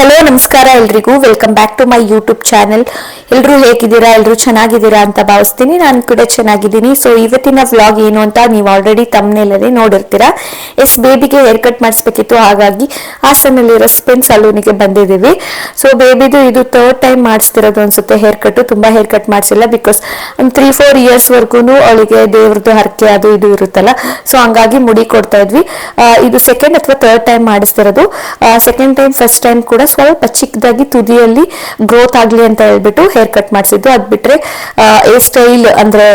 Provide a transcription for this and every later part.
Hello ನಮಸ್ಕಾರ ಎಲ್ರಿಗೂ. Welcome back to my YouTube channel ಎಲ್ಲರೂ ಹೇಗಿದ್ದೀರಾ? ಎಲ್ಲರೂ ಚೆನ್ನಾಗಿದ್ದೀರಾ ಅಂತ ಭಾವಿಸ್ತೀನಿ. ನಾನು ಕೂಡ ಚೆನ್ನಾಗಿದ್ದೀನಿ. ಸೊ ಇವತ್ತಿನ ವ್ಲಾಗ್ ಏನು ಅಂತ ನೀವು ಆಲ್ರೆಡಿ ತಮ್ಮನೇಲಲ್ಲಿ ನೋಡಿರ್ತೀರಾ. ಎಸ್ ಬೇಬಿಗೆ ಹೇರ್ ಕಟ್ ಮಾಡಿಸ್ಬೇಕಿತ್ತು. ಹಾಗಾಗಿ ಹಾಸನಲ್ಲಿರೋ ಸ್ಪೆನ್ ಸಲೂನಿಗೆ ಬಂದಿದ್ದೀವಿ. ಸೊ ಬೇಬಿದು ಇದು ಥರ್ಡ್ ಟೈಮ್ ಮಾಡಿಸ್ತಿರೋದು ಅನ್ಸುತ್ತೆ ಹೇರ್ ಕಟ್ ತುಂಬಾ ಹೇರ್ ಕಟ್ ಮಾಡಿಸಿಲ್ಲ ಬಿಕಾಸ್ ಒಂದು ತ್ರೀ ಫೋರ್ ಇಯರ್ಸ್ ವರ್ಗು ಅವಳಿಗೆ ದೇವ್ರದ್ದು ಹರಕೆ ಅದು ಇದು ಇರುತ್ತಲ್ಲ. ಸೊ ಹಂಗಾಗಿ ಮುಡಿ ಕೊಡ್ತಾ ಇದ್ವಿ. ಇದು ಸೆಕೆಂಡ್ ಅಥವಾ ಥರ್ಡ್ ಟೈಮ್ ಮಾಡಿಸ್ತಿರೋದು. ಸೆಕೆಂಡ್ ಟೈಮ್ ಫಸ್ಟ್ ಟೈಮ್ ಕೂಡ ಸ್ವಲ್ಪ ಚಿಕ್ಕದಾಗಿ ತುದಿಯಲ್ಲಿ ಗ್ರೋತ್ ಆಗ್ಲಿ ಅಂತ ಹೇಳ್ಬಿಟ್ಟು ಹೇರ್ ಕಟ್ ಮಾಡಿಸಿದ್ದು ಅದ್ ಬಿಟ್ರೆ ಹೇರ್ ಸ್ಟೈಲ್ ಅಂದ್ರೆ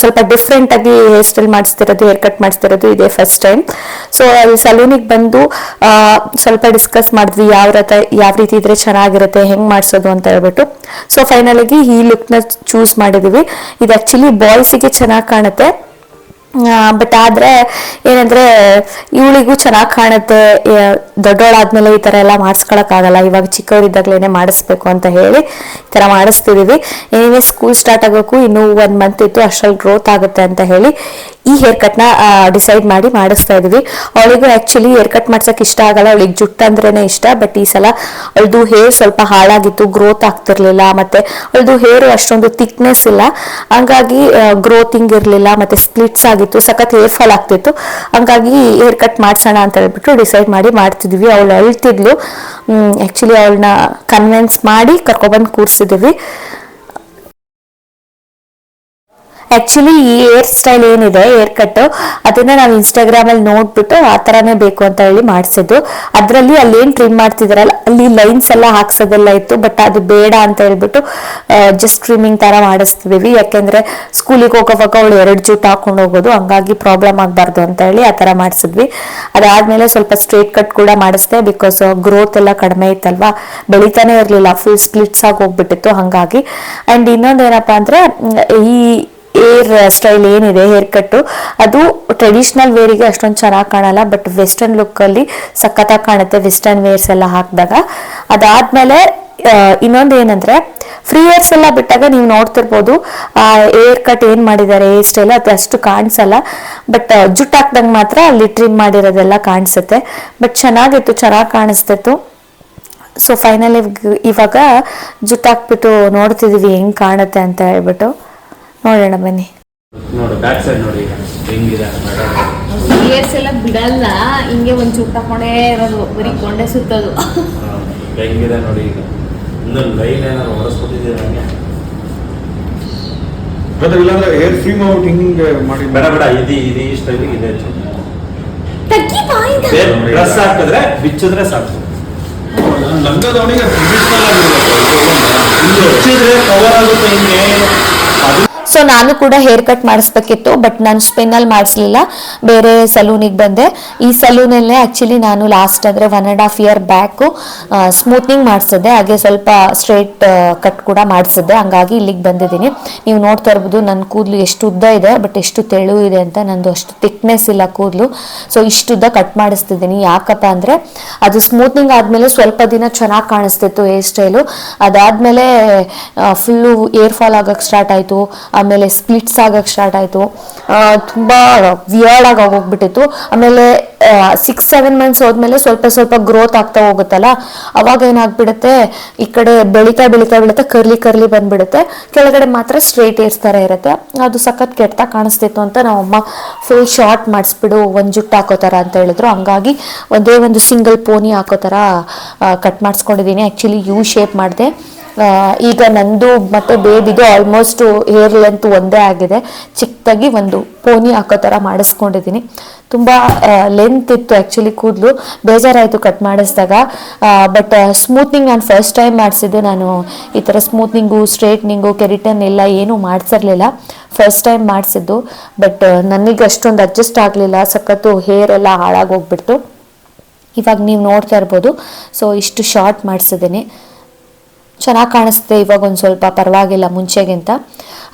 ಸ್ವಲ್ಪ ಡಿಫ್ರೆಂಟ್ ಆಗಿ ಹೇರ್ ಸ್ಟೈಲ್ ಮಾಡಿಸ್ತಿರೋದು ಹೇರ್ ಕಟ್ ಮಾಡಿಸ್ತಿರೋದು ಇದೆ ಫಸ್ಟ್ ಟೈಮ್ ಸೊ ಅಲ್ಲಿ ಸಲೂನಿಗೆ ಬಂದು ಸ್ವಲ್ಪ ಡಿಸ್ಕಸ್ ಮಾಡಿದ್ವಿ, ಯಾವ ರೀತಿ ಯಾವ ರೀತಿ ಇದ್ರೆ ಚೆನ್ನಾಗಿರುತ್ತೆ, ಹೆಂಗ್ ಮಾಡಿಸೋದು ಅಂತ ಹೇಳ್ಬಿಟ್ಟು. ಸೊ ಫೈನಲ್ ಆಗಿ ಈ ನ ಚೂಸ್ ಮಾಡಿದೀವಿ. ಇದು ಆಕ್ಚುಲಿ ಬಾಯ್ಸಿಗೆ ಚೆನ್ನಾಗಿ ಕಾಣುತ್ತೆ. ಬಟ್ ಆದ್ರೆ ಏನಂದ್ರೆ ಇವಳಿಗೂ ಚೆನ್ನಾಗಿ ಕಾಣುತ್ತೆ. ದೊಡ್ಡವಳಾದ್ಮೇಲೆ ಈ ಥರ ಎಲ್ಲ ಮಾಡಿಸ್ಕೊಳಕ್ ಆಗಲ್ಲ ಇವಾಗ ಚಿಕ್ಕವರಿದ್ದಾಗ್ಲೇನೆ ಮಾಡಿಸ್ಬೇಕು ಅಂತ ಹೇಳಿ ಈ ತರ ಮಾಡಿಸ್ತಿದೀವಿ. ಏನೇ ಸ್ಕೂಲ್ ಸ್ಟಾರ್ಟ್ ಆಗೋಕ್ಕೂ ಇನ್ನೂ ಒಂದ್ ಮಂತ್ ಇತ್ತು. ಅಷ್ಟ್ರಲ್ಲಿ ಗ್ರೋತ್ ಆಗುತ್ತೆ ಅಂತ ಹೇಳಿ ಈ ಹೇರ್ ಕಟ್ನ ಡಿಸೈಡ್ ಮಾಡಿ ಮಾಡಿಸ್ತಾ ಇದೀವಿ ಅವಳಿಗೂ ಆಕ್ಚುಲಿ ಹೇರ್ ಕಟ್ ಮಾಡ್ಸಕ್ ಇಷ್ಟ ಆಗಲ್ಲ. ಅವಳಿಗೆ ಜುಟ್ ಅಂದ್ರೇನೆ ಇಷ್ಟ ಬಟ್ ಈ ಸಲ ಅವಳದು ಹೇರ್ ಸ್ವಲ್ಪ ಹಾಳಾಗಿತ್ತು ಗ್ರೋತ್ ಆಗ್ತಿರ್ಲಿಲ್ಲ, ಮತ್ತೆ ಅವಳದು ಹೇರ್ ಅಷ್ಟೊಂದು ಥಿಕ್ನೆಸ್ ಇಲ್ಲ. ಹಂಗಾಗಿ ಗ್ರೋತಿಂಗ್ ಇರಲಿಲ್ಲ, ಮತ್ತೆ ಸ್ಪ್ಲಿಟ್ಸ್ ಆಗಿತ್ತು, ಸಖತ್ ಹೇರ್ ಫಾಲ್ ಆಗ್ತಿತ್ತು. ಹಂಗಾಗಿ ಹೇರ್ ಕಟ್ ಮಾಡ್ಸೋಣ ಅಂತ ಹೇಳ್ಬಿಟ್ಟು ಡಿಸೈಡ್ ಮಾಡಿ ಮಾಡ್ತಿದ್ವಿ ಅವಳು ಅಳ್ತಿದ್ಲು. ಆಕ್ಚುಲಿ ಅವಳನ್ನ ಕನ್ವಿನ್ಸ್ ಮಾಡಿ ಕರ್ಕೊಬಂದು ಕೂರಿಸಿದ್ವಿ ಆಕ್ಚುಲಿ ಈ ಏರ್ ಸ್ಟೈಲ್ ಏನಿದೆ ಏರ್ ಕಟ್ ಅದನ್ನ ನಾವು ಇನ್ಸ್ಟಾಗ್ರಾಮ್ ಅಲ್ಲಿ ನೋಡ್ಬಿಟ್ಟು ಆ ತರಾನೇ ಬೇಕು ಅಂತ ಹೇಳಿ ಮಾಡಿಸಿದ್ದು. ಅದರಲ್ಲಿ ಅಲ್ಲಿ ಏನ್ ಟ್ರಿಮ್ ಮಾಡ್ತಿದಾರಲ್ಲ, ಅಲ್ಲಿ ಲೈನ್ಸ್ ಎಲ್ಲ ಹಾಕ್ಸೋದೆಲ್ಲ ಇತ್ತು ಬಟ್ ಅದು ಬೇಡ ಅಂತ ಹೇಳ್ಬಿಟ್ಟು ಜಸ್ಟ್ ಟ್ರಿಮ್ಮಿಂಗ್ ತರ ಮಾಡಿಸ್ತಿದೀವಿ. ಯಾಕೆಂದ್ರೆ ಸ್ಕೂಲಿಗೆ ಹೋಗೋವಾಗ ಅವಳು ಎರಡು ಜೂಟ್ ಹಾಕೊಂಡು ಹೋಗೋದು, ಹಂಗಾಗಿ ಪ್ರಾಬ್ಲಮ್ ಆಗಬಾರ್ದು ಅಂತ ಹೇಳಿ ಆ ತರ ಮಾಡಿಸಿದ್ವಿ. ಅದಾದ್ಮೇಲೆ ಸ್ವಲ್ಪ ಸ್ಟ್ರೇಟ್ ಕಟ್ ಕೂಡ ಮಾಡಿಸ್ದೆ ಬಿಕಾಸ್ ಗ್ರೋತ್ ಎಲ್ಲ ಕಡಿಮೆ ಇತ್ತಲ್ವಾ? ಬೆಳಿತಾನೆ ಇರಲಿಲ್ಲ ಫುಲ್ ಸ್ಪ್ಲಿಟ್ಸ್ ಆಗಿ ಹೋಗ್ಬಿಟ್ಟಿತ್ತು ಹಂಗಾಗಿ. ಅಂಡ್ ಇನ್ನೊಂದೇನಪ್ಪ ಅಂದ್ರೆ, ಈ ಏರ್ ಸ್ಟೈಲ್ ಏನಿದೆ ಹೇರ್ ಕಟ್ಟು ಅದು ಟ್ರೆಡಿಷನಲ್ ವೇರಿಗೆ ಅಷ್ಟೊಂದು ಚೆನ್ನಾಗಿ ಕಾಣಲ್ಲ ಬಟ್ ವೆಸ್ಟರ್ನ್ ಲುಕ್ ಅಲ್ಲಿ ಸಖತ್ತಾಗಿ ಕಾಣುತ್ತೆ ವೆಸ್ಟರ್ನ್ ವೇರ್ಸ್ ಎಲ್ಲ ಹಾಕಿದಾಗ. ಅದಾದ್ಮೇಲೆ ಇನ್ನೊಂದು ಏನಂದ್ರೆ ಫ್ರೀ ಇಯರ್ಸ್ ಎಲ್ಲ ಬಿಟ್ಟಾಗ ನೀವು ನೋಡ್ತಿರ್ಬೋದು ಏರ್ ಕಟ್ ಏನ್ ಮಾಡಿದ್ದಾರೆ ಏರ್ ಸ್ಟೈಲ್ ಅದು ಅಷ್ಟು ಕಾಣಿಸಲ್ಲ ಬಟ್ ಜುಟ್ಟು ಹಾಕ್ದಂಗೆ ಮಾತ್ರ ಅಲ್ಲಿ ಟ್ರಿಮ್ ಮಾಡಿರೋದೆಲ್ಲ ಕಾಣಿಸುತ್ತೆ ಬಟ್ ಚೆನ್ನಾಗಿತ್ತು, ಚೆನ್ನಾಗಿ ಕಾಣಿಸ್ತಿತ್ತು. ಸೊ ಫೈನಲಿ ಇವಾಗ ಜುಟ್ಟು ಹಾಕ್ಬಿಟ್ಟು ನೋಡ್ತಿದೀವಿ ಹೆಂಗ್ ಕಾಣುತ್ತೆ ಅಂತ ಹೇಳ್ಬಿಟ್ಟು. ನೋಡೋಣ ಬನ್ನಿ. ನೋಡು ಬ್ಯಾಕ್ ಸೈಡ್ ನೋಡಿ ಹೆಂಗಿದೆ? ಇಯರ್ಸ್ ಎಲ್ಲ ಬಿಡಲ್ಲ ಹಿಂಗೆ ಒಂದ್ ಚೂಟ್ ಹಾಕೊಂಡೇ ಇರೋದು ಬರೀ ಕೊಂಡೆ ಸುತ್ತೋದು. ಅದು ಹೆಂಗಿದೆ ನೋಡಿ ಈಗ. ಇನ್ನೊಂದು ಲೈನ್ ಏನಾದ್ರು ಹೊರಸ್ಕೊತಿದ್ದೀರ ಹಂಗೆ? ಬ್ರದರ್ ಇಲ್ಲಾಂದ್ರೆ ಏರ್ ಫ್ರೀಮ್ ಔಟ್ ಹಿಂಗೆ ಮಾಡಿ ಬೇಡ ಬೇಡ ಇದು ಇದು ಈ ಸ್ಟೈಲಿಗೆ ಇದೆ ತಗ್ಗಿ ಬಾಯಿಂದ. ಡ್ರೆಸ್ ಹಾಕಿದ್ರೆ ಬಿಚ್ಚಿದ್ರೆ ಸಾಕು. ಲಂಗದವನಿಗೆ ಬಿಚ್ಚಿದ್ರೆ ಕವರ್ ಆಗುತ್ತೆ ಹಿಂಗೆ. ಸೊ ನಾನು ಕೂಡ ಹೇರ್ ಕಟ್ ಮಾಡಿಸ್ಬೇಕಿತ್ತು ಬಟ್ ನಾನು ಸ್ಪಿನ್ ಅಲ್ಲಿ ಮಾಡಿಸ್ಲಿಲ್ಲ. ಬೇರೆ ಸಲೂನಿಗೆ ಬಂದೆ. ಈ ಸಲೂನಲ್ಲೇ ಆಕ್ಚುಲಿ ನಾನು ಲಾಸ್ಟ್ ಅಂದ್ರೆ one and half year back smoothening ಮಾಡಿಸಿದ್ದೆ. ಹಾಗೆ ಸ್ವಲ್ಪ ಸ್ಟ್ರೇಟ್ ಕಟ್ ಕೂಡ ಮಾಡಿಸಿದ್ದೆ. ಹಂಗಾಗಿ ಇಲ್ಲಿಗೆ ಬಂದಿದ್ದೀನಿ. ನೀವು ನೋಡ್ತಾ ಇರ್ಬೋದು ನನ್ನ ಕೂದಲು ಎಷ್ಟು ಉದ್ದ ಇದೆ ಬಟ್ ಎಷ್ಟು ತೆಳು ಇದೆ ಅಂತ ನಂದು ಅಷ್ಟು ಥಿಕ್ನೆಸ್ ಇಲ್ಲ ಕೂದಲು. ಸೊ ಇಷ್ಟು ಉದ್ದ ಕಟ್ ಮಾಡಿಸ್ತಿದ್ದೀನಿ. ಯಾಕಪ್ಪ ಅಂದ್ರೆ, ಅದು ಸ್ಮೂತ್ನಿಂಗ್ ಆದಮೇಲೆ ಸ್ವಲ್ಪ ದಿನ ಚೆನ್ನಾಗಿ ಕಾಣಿಸ್ತಿತ್ತು ಹೇರ್ ಸ್ಟೈಲು ಅದಾದ್ಮೇಲೆ ಫುಲ್ಲು ಏರ್ ಫಾಲ್ ಆಗಕ್ಕೆ ಸ್ಟಾರ್ಟ್ ಆಯ್ತು. ಆಮೇಲೆ ಸ್ಪ್ಲಿಟ್ಸ್ ಆಗಕ್ಕೆ ಸ್ಟಾರ್ಟ್ ಆಯ್ತು. ತುಂಬ ವಿಯರ್ಡ್ ಆಗಿ ಹೋಗ್ಬಿಟ್ಟಿತ್ತು ಆಮೇಲೆ ಸಿಕ್ಸ್ ಸೆವೆನ್ ಮಂತ್ಸ್ ಹೋದ್ಮೇಲೆ ಸ್ವಲ್ಪ ಸ್ವಲ್ಪ ಗ್ರೋತ್ ಆಗ್ತಾ ಹೋಗುತ್ತಲ್ಲ, ಅವಾಗ ಏನಾಗ್ಬಿಡುತ್ತೆ, ಈ ಕಡೆ ಬೆಳೀತಾ ಬೆಳೀತಾ ಬೆಳೀತಾ ಕರ್ಲಿ ಕರ್ಲಿ ಬಂದ್ಬಿಡುತ್ತೆ. ಕೆಳಗಡೆ ಮಾತ್ರ ಸ್ಟ್ರೈಟ್ ಏರ್ಸ್ ತರ ಇರುತ್ತೆ. ಅದು ಸಖತ್ ಕೆಟ್ಟ ಕಾಣಿಸ್ತಿತ್ತು ಅಂತ ನಮ್ಮಮ್ಮ ಫುಲ್ ಶಾರ್ಟ್ ಮಾಡಿಸ್ಬಿಡು, ಒಂದು ಜುಟ್ಟು ಹಾಕೋ ಥರ ಅಂತ ಹೇಳಿದ್ರು. ಹಂಗಾಗಿ ಒಂದೇ ಒಂದು ಸಿಂಗಲ್ ಪೋನಿ ಹಾಕೋ ಥರ ಕಟ್ ಮಾಡಿಸ್ಕೊಂಡಿದ್ದೀನಿ. ಆ್ಯಕ್ಚುಲಿ ಯು ಶೇಪ್ ಮಾಡಿದೆ. ಈಗ ನಂದು ಮತ್ತೆ ಬೇಬಿದು ಆಲ್ಮೋಸ್ಟ್ ಹೇರ್ ಲೆಂತ್ ಒಂದೇ ಆಗಿದೆ. ಚಿಕ್ಕದಾಗಿ ಒಂದು ಪೋನಿ ಹಾಕೋ ಥರ ಮಾಡಿಸ್ಕೊಂಡಿದ್ದೀನಿ. ತುಂಬ ಲೆಂತ್ ಇತ್ತು ಆ್ಯಕ್ಚುಲಿ ಕೂದಲು. ಬೇಜಾರಾಯಿತು ಕಟ್ ಮಾಡಿಸಿದಾಗ. ಬಟ್ ಸ್ಮೂತ್ನಿಂಗ್ ನಾನು ಫಸ್ಟ್ ಟೈಮ್ ಮಾಡಿಸಿದ್ದು. ನಾನು ಈ ಥರ ಸ್ಮೂತ್ನಿಂಗು ಸ್ಟ್ರೇಟ್ನಿಂಗು ಕೆರಿಟನ್ ಎಲ್ಲ ಏನೂ ಮಾಡಿಸಿರಲಿಲ್ಲ. ಫಸ್ಟ್ ಟೈಮ್ ಮಾಡಿಸಿದ್ದು. ಬಟ್ ನನಗೆ ಅಷ್ಟೊಂದು ಅಡ್ಜಸ್ಟ್ ಆಗಲಿಲ್ಲ. ಸಖತ್ತು ಹೇರ್ ಎಲ್ಲ ಹಾಳಾಗೋಗ್ಬಿಡ್ತು ಇವಾಗ ನೀವು ನೋಡ್ತಾ ಇರ್ಬೋದು. ಸೊ ಇಷ್ಟು ಶಾರ್ಟ್ ಮಾಡಿಸಿದ್ದೀನಿ. ಚೆನ್ನಾಗಿ ಕಾಣಿಸ್ತಿದೆ ಇವಾಗ ಒಂದು ಸ್ವಲ್ಪ ಪರವಾಗಿಲ್ಲ ಮುಂಚೆಗಿಂತ.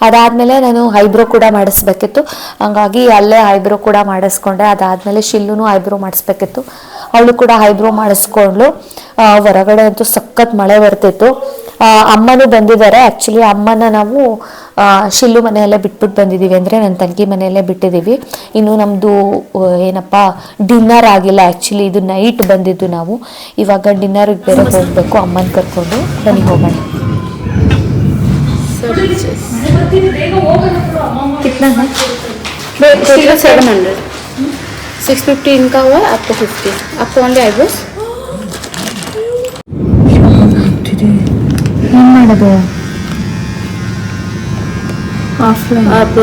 ಅದಾದಮೇಲೆ ನಾನು ಐಬ್ರೋ ಕೂಡ ಮಾಡಿಸ್ಬೇಕಿತ್ತು. ಹಂಗಾಗಿ ಅಲ್ಲೇ ಐಬ್ರೋ ಕೂಡ ಮಾಡಿಸ್ಕೊಂಡೆ. ಅದಾದಮೇಲೆ ಶಿಲ್ಲುನು ಐಬ್ರೋ ಮಾಡಿಸ್ಬೇಕಿತ್ತು. ಅವಳು ಕೂಡ ಐಬ್ರೋ ಮಾಡಿಸ್ಕೊಂಡ್ಲು ಆ, ಹೊರಗಡೆ ಅಂತೂ ಸಖತ್ ಮಳೆ ಬರ್ತಿತ್ತು. ಅಮ್ಮನೂ ಬಂದಿದ್ದಾರೆ ಆ್ಯಕ್ಚುಲಿ ಅಮ್ಮನ ನಾವು ಆ, ಶಿಲ್ಲು ಮನೆಯಲ್ಲೇ ಬಿಟ್ಬಿಟ್ಟು ಬಂದಿದ್ದೀವಿ ಅಂದರೆ ನನ್ನ ತಂಗಿ ಮನೆಯಲ್ಲೇ ಬಿಟ್ಟಿದ್ದೀವಿ ಇನ್ನು ನಮ್ಮದು ಏನಪ್ಪ ಡಿನ್ನರ್ ಆಗಿಲ್ಲ ಆ್ಯಕ್ಚುಲಿ ಇದು ನೈಟ್ ಬಂದಿದ್ದು ನಾವು ಇವಾಗ ಡಿನ್ನರ್ಗೆ ಬೇರೆ ಹೋಗಬೇಕು ಅಮ್ಮನ ಕರ್ಕೊಂಡು ಬನ್ನಿ ಹೋಗೋಣ कितना है total seven hundred six fifty इनका हुआ आपको फिफ्टी आपको ओनली आईब्रोस ಏನು ಮಾಡೋದು आप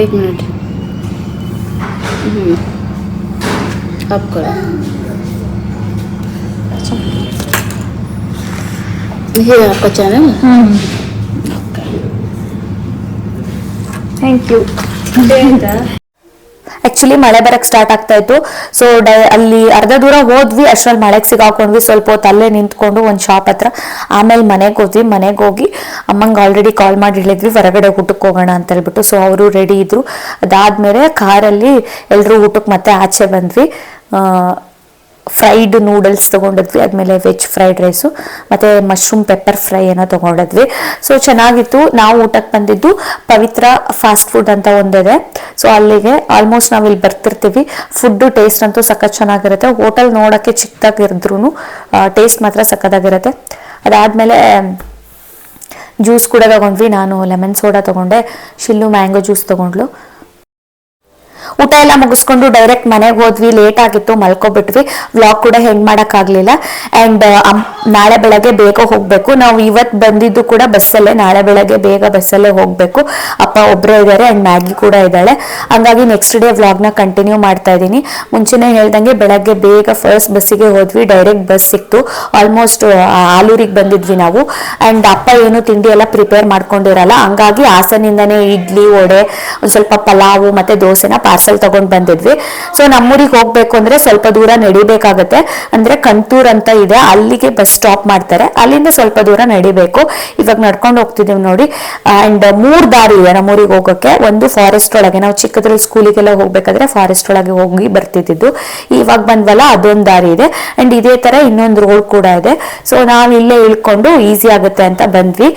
एक मिनट हम्म, आप करो ये है आपका चैनल ಥ್ಯಾಂಕ್ ಯು Actually ಮಳೆ ಬರಕ್ ಸ್ಟಾರ್ಟ್ ಆಗ್ತಾ ಇತ್ತು. ಸೊ ಡೈ, ಅಲ್ಲಿ ಅರ್ಧ ದೂರ ಹೋದ್ವಿ. ಅಷ್ಟ್ರಲ್ಲಿ ಮಳೆಗೆ ಸಿಗಾಕೊಂಡ್ವಿ. ಸ್ವಲ್ಪ ಹೊತ್ತು ಅಲ್ಲೇ ನಿಂತ್ಕೊಂಡು ಒಂದು ಶಾಪ್ ಹತ್ರ. ಆಮೇಲೆ ಮನೆಗೆ ಹೋದ್ವಿ. ಮನೆಗೆ ಹೋಗಿ ಅಮ್ಮಂಗೆ ಆಲ್ರೆಡಿ ಕಾಲ್ ಮಾಡಿ ಹೇಳಿದ್ವಿ, ಹೊರಗಡೆ ಊಟಕ್ಕೆ ಹೋಗೋಣ ಅಂತ ಹೇಳ್ಬಿಟ್ಟು. ಸೊ ಅವರು ರೆಡಿ ಇದ್ರು. ಅದಾದ್ಮೇಲೆ ಕಾರಲ್ಲಿ ಎಲ್ಲರೂ ಊಟಕ್ಕೆ ಮತ್ತೆ ಆಚೆ ಬಂದ್ವಿ. ಫ್ರೈಡ್ ನೂಡಲ್ಸ್ ತೊಗೊಂಡಿದ್ವಿ. ಆದಮೇಲೆ ವೆಜ್ ಫ್ರೈಡ್ ರೈಸು ಮತ್ತು ಮಶ್ರೂಮ್ ಪೆಪ್ಪರ್ ಫ್ರೈ ಏನೋ ತೊಗೊಂಡಿದ್ವಿ. ಸೊ ಚೆನ್ನಾಗಿತ್ತು. ನಾವು ಊಟಕ್ಕೆ ಬಂದಿದ್ದು ಪವಿತ್ರ ಫಾಸ್ಟ್ ಫುಡ್ ಅಂತ ಒಂದಿದೆ. ಸೊ ಅಲ್ಲಿಗೆ ಆಲ್ಮೋಸ್ಟ್ ನಾವು ಇಲ್ಲಿ ಬರ್ತಿರ್ತೀವಿ. ಫುಡ್ಡು ಟೇಸ್ಟ್ ಅಂತೂ ಸಖತ್ ಚೆನ್ನಾಗಿರುತ್ತೆ. ಹೋಟೆಲ್ ನೋಡೋಕ್ಕೆ ಚಿಕ್ಕದಾಗಿದ್ರು ಟೇಸ್ಟ್ ಮಾತ್ರ ಸಖತ್ತಾಗಿರುತ್ತೆ. ಅದಾದಮೇಲೆ ಜ್ಯೂಸ್ ಕೂಡ ತಗೊಂಡ್ವಿ. ನಾನು ಲೆಮನ್ ಸೋಡಾ ತಗೊಂಡೆ. ಶಿಲ್ಲು ಮ್ಯಾಂಗೋ ಜ್ಯೂಸ್ ತಗೊಂಡ್ಲು ಊಟ ಎಲ್ಲ ಮುಗಿಸ್ಕೊಂಡು ಡೈರೆಕ್ಟ್ ಮನೆಗೆ ಹೋದ್ವಿ ಲೇಟ್ ಆಗಿತ್ತು, ಮಲ್ಕೊಬಿಟ್ವಿ. ವ್ಲಾಗ್ ಕೂಡ ಹೆಂಗ್ ಮಾಡೋಕ್ಕಾಗಲಿಲ್ಲ ಆ್ಯಂಡ್ ನಾಳೆ ಬೆಳಗ್ಗೆ ಬೇಗ ಹೋಗಬೇಕು. ನಾವು ಇವತ್ತು ಬಂದಿದ್ದು ಕೂಡ ಬಸ್ಸಲ್ಲೇ ನಾಳೆ ಬೆಳಗ್ಗೆ ಬೇಗ ಬಸ್ಸಲ್ಲೇ ಹೋಗಬೇಕು. ಅಪ್ಪ ಒಬ್ಬರೇ ಇದ್ದಾರೆ ಆ್ಯಂಡ್ ಮ್ಯಾಗಿ ಕೂಡ ಇದ್ದಾಳೆ. ಹಂಗಾಗಿ ನೆಕ್ಸ್ಟ್ ಡೇ ವ್ಲಾಗ್ನ ಕಂಟಿನ್ಯೂ ಮಾಡ್ತಾ ಇದ್ದೀನಿ. ಮುಂಚೆನೇ ಹೇಳ್ದಂಗೆ ಬೆಳಗ್ಗೆ ಬೇಗ ಫಸ್ಟ್ ಬಸ್ಸಿಗೆ ಹೋದ್ವಿ ಡೈರೆಕ್ಟ್ ಬಸ್ ಸಿಕ್ತು ಆಲ್ಮೋಸ್ಟ್ ಆಲೂರಿಗೆ ಬಂದಿದ್ವಿ ನಾವು. ಆ್ಯಂಡ್ ಅಪ್ಪ ಏನು ತಿಂಡಿ ಎಲ್ಲ ಪ್ರಿಪೇರ್ ಮಾಡ್ಕೊಂಡಿರಲ್ಲ, ಹಂಗಾಗಿ ಹಾಸನಿಂದನೇ ಇಡ್ಲಿ, ವಡೆ, ಒಂದು ಸ್ವಲ್ಪ ಪಲಾವು ಮತ್ತೆ ದೋಸೆನ ಪಾರ್ಸಲ್ ತಗೊಂಡ್ ಬಂದಿದ್ವಿ. ಸೊ ನಮ್ಮೂರಿಗೆ ಹೋಗ್ಬೇಕು ಅಂದ್ರೆ ಸ್ವಲ್ಪ ದೂರ ನಡಿಬೇಕಾಗತ್ತೆ. ಅಂದ್ರೆ ಕಂತೂರ್ ಅಂತ ಇದೆ. ಅಲ್ಲಿಗೆ ಬಸ್ ಸ್ಟಾಪ್ ಮಾಡ್ತಾರೆ. ಅಲ್ಲಿಂದ ಸ್ವಲ್ಪ ದೂರ ನಡಿಬೇಕು. ಇವಾಗ ನಡ್ಕೊಂಡು ಹೋಗ್ತಿದೀವಿ ನೋಡಿ. ಅಂಡ್ ಮೂರ್ ದಾರಿ ಇದೆ ನಮ್ಮೂರಿಗೆ ಹೋಗಕ್ಕೆ ಒಂದು ಫಾರೆಸ್ಟ್ ಒಳಗೆ. ನಾವು ಚಿಕ್ಕದ್ರಲ್ಲಿ ಸ್ಕೂಲಿಗೆಲ್ಲ ಹೋಗ್ಬೇಕಾದ್ರೆ ಫಾರೆಸ್ಟ್ ಒಳಗೆ ಹೋಗಿ ಬರ್ತಿದ್ದು ಇವಾಗ ಬಂದ್ವಲ್ಲ, ಅದೊಂದ್ ದಾರಿ ಇದೆ. ಅಂಡ್ ಇದೇ ತರ ಇನ್ನೊಂದು ರೋಡ್ ಕೂಡ ಇದೆ. ಸೊ ನಾವು ಇಲ್ಲೇ ಇಳ್ಕೊಂಡು ಈಸಿ ಆಗುತ್ತೆ ಅಂತ ಬಂದ್ವಿ.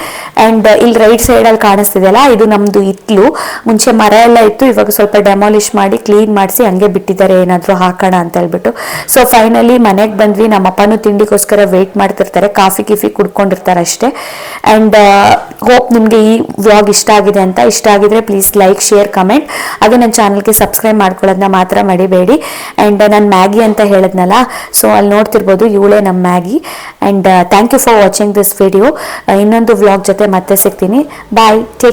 ಅಂಡ್ ಇಲ್ಲಿ ರೈಟ್ ಸೈಡ್ ಅಲ್ಲಿ ಕಾಣಿಸ್ತಿದೆಯಲ್ಲ, ಇದು ನಮ್ದು ಇತ್ಲು. ಮುಂಚೆ ಮರ ಎಲ್ಲ ಇತ್ತು. ಇವಾಗ ಸ್ವಲ್ಪ ಡೆಮಾಲಿಷ್ ಮಾಡಿ ಕ್ಲೀನ್ ಮಾಡಿಸಿ ಹಂಗೆ ಬಿಟ್ಟಿದ್ದಾರೆ, ಏನಾದರೂ ಹಾಕೋಣ ಅಂತ ಹೇಳ್ಬಿಟ್ಟು. ಸೊ ಫೈನಲಿ ಮನೆಗೆ ಬಂದ್ವಿ ನಮ್ಮ ಅಪ್ಪನೂ ತಿಂಡಿಗೋಸ್ಕರ ವೆಯ್ಟ್ ಮಾಡ್ತಿರ್ತಾರೆ, ಕಾಫಿ ಕಿಫಿ ಕುಡ್ಕೊಂಡಿರ್ತಾರೆ ಅಷ್ಟೇ. ಅಂಡ್ ಹೋಪ್ ನಿಮಗೆ ಈ ವ್ಲಾಗ್ ಇಷ್ಟ ಆಗಿದೆ ಅಂತ. ಇಷ್ಟ ಆಗಿದ್ರೆ ಪ್ಲೀಸ್ ಲೈಕ್ ಶೇರ್ ಕಮೆಂಟ್ ಹಾಗೆ ನನ್ನ ಚಾನಲ್ಗೆ ಸಬ್ಸ್ಕ್ರೈಬ್ ಮಾಡ್ಕೊಳ್ಳೋದನ್ನ ಮಾತ್ರ ಮಡಿಬೇಡಿ. ಆ್ಯಂಡ್ ನಾನು ಮ್ಯಾಗಿ ಅಂತ ಹೇಳಿದ್ನಲ್ಲ ಸೊ ಅಲ್ಲಿ ನೋಡ್ತಿರ್ಬೋದು ಇವಳೇ ನಮ್ಮ Maggie and thank you for watching this video ಇನ್ನೊಂದು ವ್ಲಾಗ್ ಜೊತೆ ಮತ್ತೆ ಸಿಗ್ತೀನಿ. Bye take